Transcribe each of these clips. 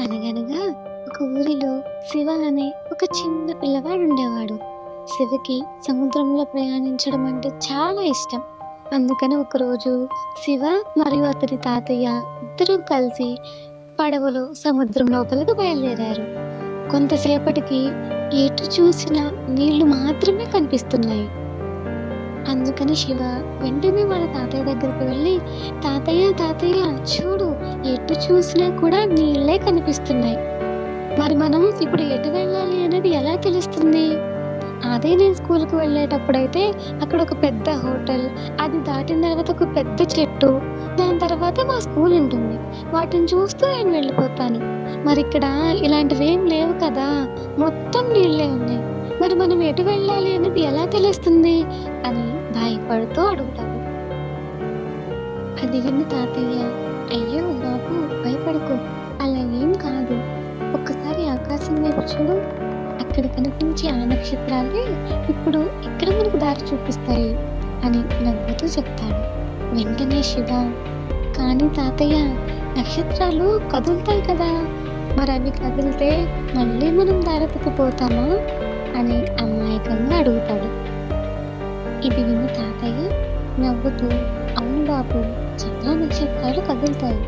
అనగనగా ఒక ఊరిలో శివ అనే ఒక చిన్న పిల్లవాడు ఉండేవాడు. శివకి సముద్రంలో ప్రయాణించడం అంటే చాలా ఇష్టం. అందుకని ఒకరోజు శివ మరియు అతని తాతయ్య ఇద్దరూ కలిసి పడవలో సముద్రం లోపలికి బయలుదేరారు. కొంతసేపటికి ఎటు చూసినా నీళ్ళు మాత్రమే కనిపిస్తున్నాయి. అందుకని శివ వెంటనే వాళ్ళ తాతయ్య దగ్గరికి వెళ్ళి తాతయ్య తాతయ్య చూడు ఎటు చూసినా కూడా నీళ్ళే కనిపిస్తున్నాయి. మరి మనం ఇప్పుడు ఎటు వెళ్ళాలి అనేది ఎలా తెలుస్తుంది? అదే నేను స్కూల్కి వెళ్ళేటప్పుడైతే అక్కడ ఒక పెద్ద హోటల్ అది దాటిన తర్వాత ఒక పెద్ద చెట్టు దాని తర్వాత మా స్కూల్ ఉంటుంది. వాటిని చూస్తూ నేను వెళ్ళిపోతాను. మరి ఇక్కడ ఇలాంటివి ఏం లేవు కదా మొత్తం నీళ్ళే ఉంది. మరి మనం ఎటు వెళ్ళాలి అనేది ఎలా తెలుస్తుంది అని భయపడుతూ అడుగుతాడు. అది విన్న తాతయ్య అయ్యో బాబు భయపడకు. అలా ఏం కాదు. ఒక్కసారి ఆకాశం వైపు చూడు. అక్కడ కనిపించే ఆ నక్షత్రాలే ఇప్పుడు ఇక్కడ మనకు దారి చూపిస్తాయి అని నవ్వుతూ చెప్తాడు. వెంటనే శివ. కానీ తాతయ్య నక్షత్రాలు కదులుతాయి కదా. మరి అవి కదిలితే మళ్ళీ మనం దారి తప్పిపోతామా అని అమాయకంగా అడుగుతాడు. ఇది విన్న తాతయ్య నవ్వుతూ అవును బాబు చాలా నక్షత్రాలు కదులుతాయి.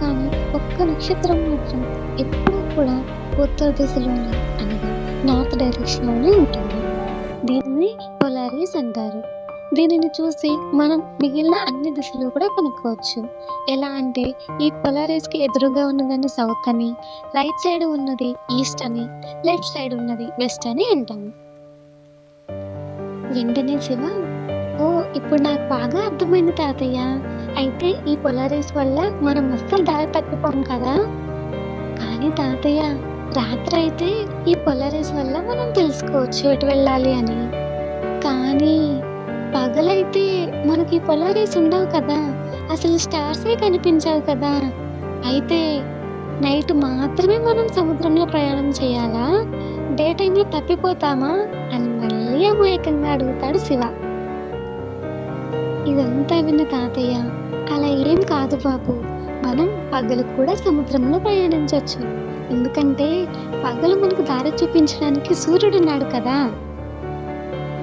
కానీ ఒక్క నక్షత్రం మాత్రం ఎప్పుడూ కూడా ఉత్తర దిశలోనే అనగా నార్త్ డైరెక్షన్లోనే ఉంటుంది. దీన్ని పొలారీస్ అంటారు. దీనిని చూసి మనం మిగిలిన అన్ని దిశలు కూడా కనుక్కోవచ్చు. ఎలా అంటే ఈ పొలారిస్కి ఎదురుగా ఉన్నదాన్ని సౌత్ అని రైట్ సైడ్ ఉన్నది ఈస్ట్ అని లెఫ్ట్ సైడ్ ఉన్నది వెస్ట్ అని అంటాము వెంటనే శివ ఓ ఇప్పుడు నాకు బాగా అర్థమైంది తాతయ్య. అయితే ఈ పొలారిస్ వల్ల మనం అస్సలు దారి తప్పిపోం కదా? కానీ తాతయ్య రాత్రి అయితే ఈ పొలారిస్ వల్ల మనం తెలుసుకోవచ్చు ఎటు వెళ్ళాలి అని. కానీ పగలైతే మనకి పొలారీస్ ఉండవు కదా. అసలు స్టార్సే కనిపించవు కదా. అయితే నైట్ మాత్రమే మనం సముద్రంలో ప్రయాణం చేయాలా? డే టైంలో తప్పిపోతామా? అని మళ్ళీ అమాయకంగా అడుగుతాడు శివ. ఇదంతా విన్న తాతయ్య అలా ఏం కాదు బాబు. మనం పగలు కూడా సముద్రంలో ప్రయాణించవచ్చు ఎందుకంటే పగలు మనకు దారి చూపించడానికి సూర్యుడు ఉన్నాడు కదా.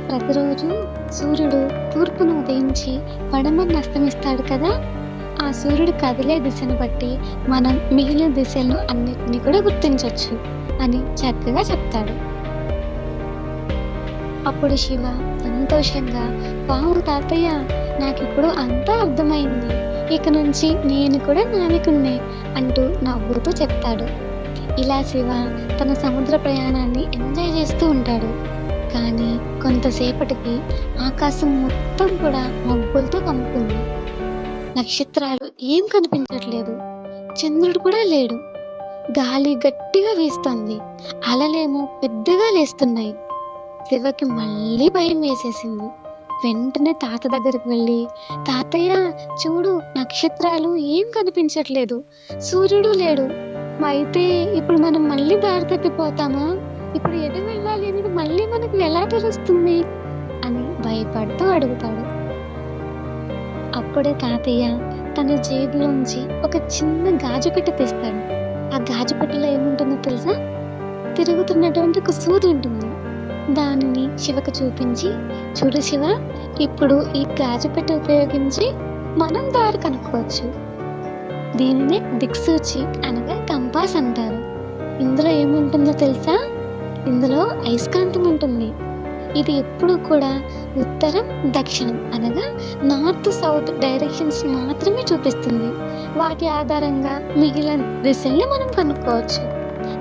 ప్రతిరోజు సూర్యుడు తూర్పును ఉదయించి పడమని అస్తమిస్తాడు కదా? ఆ సూర్యుడు కదిలే దిశను బట్టి మనం మిగిలిన దిశలను అన్నిటినీ కూడా గుర్తించవచ్చు అని చక్కగా చెప్తాడు. అప్పుడు శివ సంతోషంగా వావు తాతయ్య నాకు ఇప్పుడు అంతా అర్థమైంది. ఇక నుంచి నేను కూడా నావికున్నే అంటూ నవ్వుతూ చెప్తాడు. ఇలా శివ తన సముద్ర ప్రయాణాన్ని ఎంజాయ్ చేస్తూ ఉంటాడు. కానీ కొంతసేపటికి ఆకాశం మొత్తం కూడా మబ్బులతో కమ్ముకుంది. నక్షత్రాలు ఏం కనిపించట్లేదు. చంద్రుడు కూడా లేడు. గాలి గట్టిగా వీస్తోంది. అలలేమో పెద్దగా లేస్తున్నాయి. శివకి మళ్ళీ భయం వేసేసింది. వెంటనే తాత దగ్గరికి వెళ్ళి తాతయ్య చూడు నక్షత్రాలు ఏం కనిపించట్లేదు. సూర్యుడు లేడు. అయితే ఇప్పుడు మనం మళ్ళీ దారి తప్పిపోతామా? ఇప్పుడు ఎటు వెళ్ళాలి అనేది మళ్ళీ మనకు ఎలా తెలుస్తుంది అని భయపడుతూ అడుగుతాడు. అప్పుడే తాతయ్య తన జేబులోంచి ఒక చిన్న గాజు పెట్టి తీస్తాడు. ఆ గాజు పెట్టెలో ఏముంటుందో తెలుసా? తిరుగుతున్నటువంటి ఒక సూది ఉంటుంది దానిని శివకు చూపించి చూడు శివ ఇప్పుడు ఈ గాజు పెట్టె ఉపయోగించి మనం దారి కనుక్కోవచ్చు. దీనినే దిక్సూచి అనగా కంపాస్ అంటారు. ఇందులో ఏముంటుందో తెలుసా? ఇందులో అయస్కాంతం ఉంటుంది. ఇది ఎప్పుడు కూడా ఉత్తరం దక్షిణం అనగా నార్త్ సౌత్ డైరెక్షన్స్ మాత్రమే చూపిస్తుంది. వాటి ఆధారంగా మిగిలిన దిశల్ని మనం కనుక్కోవచ్చు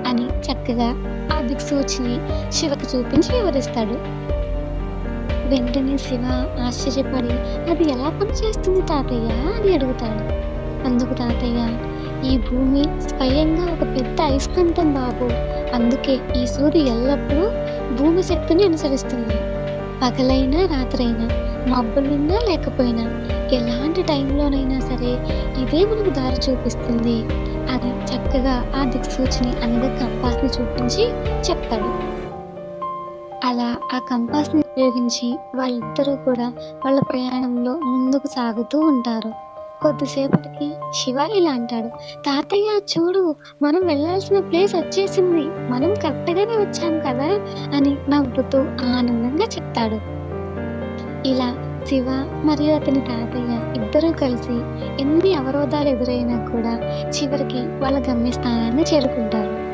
అని చక్కగా ఆ దిక్సూచిని శివకు చూపించి వివరిస్తాడు. వెంటనే శివ ఆశ్చర్యపడి అది ఎలా పనిచేస్తుంది తాతయ్య? అని అడుగుతాడు. అందుకు తాతయ్య ఈ భూమి స్వయంగా ఒక పెద్ద అయస్కాంతం బాబు. అందుకే ఈ సూది ఎల్లప్పుడూ భూమి శక్తిని అనుసరిస్తుంది. పగలైనా రాత్రైనా మబ్బులున్నా లేకపోయినా ఎలాంటి టైంలోనైనా సరే ఇదే మనకు దారి చూపిస్తుంది. అది చక్కగా ఆ దిక్సూచిని అనగా కంపాస్ని చూపించి చెప్తాడు. అలా ఆ కంపాస్ని ఉపయోగించి వాళ్ళిద్దరూ కూడా వాళ్ళ ప్రయాణంలో ముందుకు సాగుతూ ఉంటారు. కొద్దిసేపటికి శివ ఇలా అంటాడు తాతయ్య చూడు మనం వెళ్ళాల్సిన ప్లేస్ వచ్చేసింది. మనం కరెక్ట్గానే వచ్చాం కదా? అని నవ్వుతూ ఆనందంగా చెప్తాడు. ఇలా శివ మరియు అతని తాతయ్య ఇద్దరూ కలిసి ఎన్ని అవరోధాలు ఎదురైనా కూడా చివరికి వాళ్ళ గమ్యస్థానాన్ని చేరుకుంటారు.